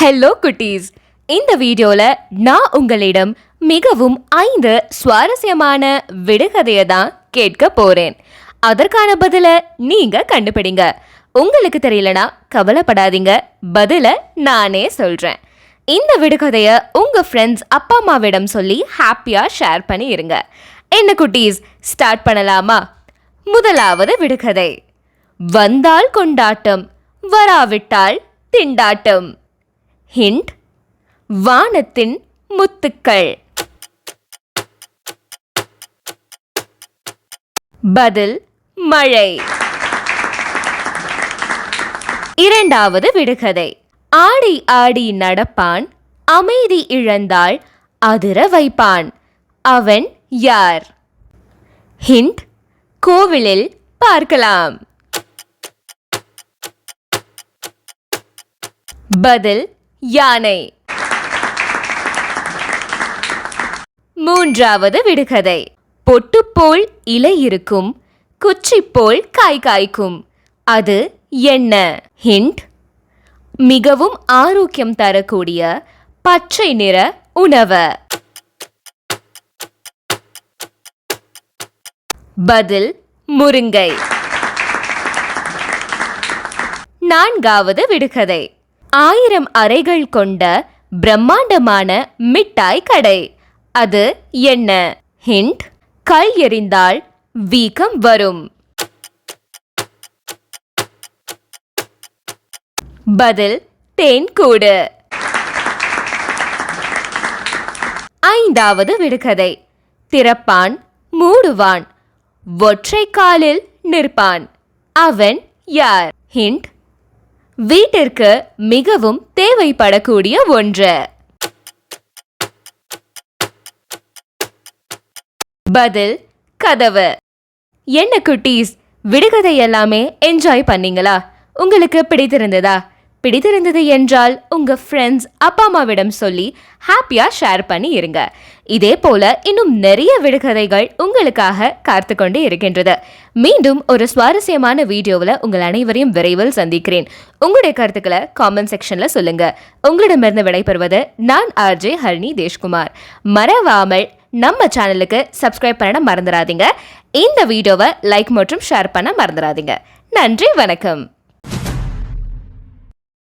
Hello குட்டீஸ். இந்த வீடியோவில் நான் உங்களிடம் மிகவும் ஐந்து சுவாரஸ்யமான விடுகதையை தான் கேட்க போகிறேன் அதற்கான பதிலை நீங்கள் கண்டுபிடிங்க. உங்களுக்கு தெரியலனா கவலைப்படாதீங்க. பதிலை நானே சொல்கிறேன் இந்த விடுகதையை உங்கள் ஃப்ரெண்ட்ஸ் அப்பா அம்மாவிடம் சொல்லி ஹாப்பியாக ஷேர் பண்ணி இருங்க என்ன குட்டீஸ் ஸ்டார்ட் பண்ணலாமா? முதலாவது விடுகதை. வந்தால் கொண்டாட்டம் வராவிட்டால் திண்டாட்டம். ஹிண்ட் வானத்தின் முத்துக்கள். பதில் மழை. இரண்டாவது விடுகதை. ஆடி ஆடி நடப்பான் அமைதி இழந்தால் அதிர வைப்பான். அவன் யார்? ஹிண்ட் கோவிலில் பார்க்கலாம். பதில் யானை. மூன்றாவது விடுகதை. பொட்டுப்போல் இலை இருக்கும் குச்சி போல் காய் காய்க்கும். அது என்ன? ஹிண்ட் மிகவும் ஆரோக்கியம் தரக்கூடிய பச்சை நிற உணவு. பதில் முருங்கை. நான்காவது விடுகதை. ஆயிரம் அறைகள் கொண்ட பிரம்மாண்டமான மிட்டாய் கடை. அது என்ன? ஹிண்ட் கல் எறிந்தால் வீக்கம் வரும். பதில் தேன்கூடு. ஐந்தாவது விடுகதை. திறப்பான் மூடுவான். ஒற்றை காலில் நிற்பான். அவன் யார்? ஹிண்ட் வீட்டிற்கு மிகவும் தேவைப்படக்கூடிய ஒன்று. பதில் கதவு. என்ன குட்டீஸ் விடுகதை எல்லாமே என்ஜாய் பண்ணீங்களா? உங்களுக்கு பிடித்திருந்ததா? பிடித்திருந்தது என்றால் உங்கள் ஃப்ரெண்ட்ஸ் அப்பா அம்மாவிடம் சொல்லி ஹாப்பியாக ஷேர் பண்ணி இருங்க. இதே போல இன்னும் நிறைய விடுகதைகள் உங்களுக்காக காத்து கொண்டு இருக்கின்றது. மீண்டும் ஒரு சுவாரஸ்யமான வீடியோவில் உங்கள் அனைவரையும் விரைவில் சந்திக்கிறேன். உங்களுடைய கருத்துக்களை காமெண்ட் செக்ஷனில் சொல்லுங்கள் உங்களிடமிருந்து விடைபெறுவது நான் ஆர்ஜே ஹரிணி தேஷ்குமார். மறவாமல் நம்ம சேனலுக்கு சப்ஸ்கிரைப் பண்ண மறந்துடாதீங்க. இந்த வீடியோவை லைக் மற்றும் ஷேர் பண்ண மறந்துடாதீங்க. நன்றி வணக்கம்.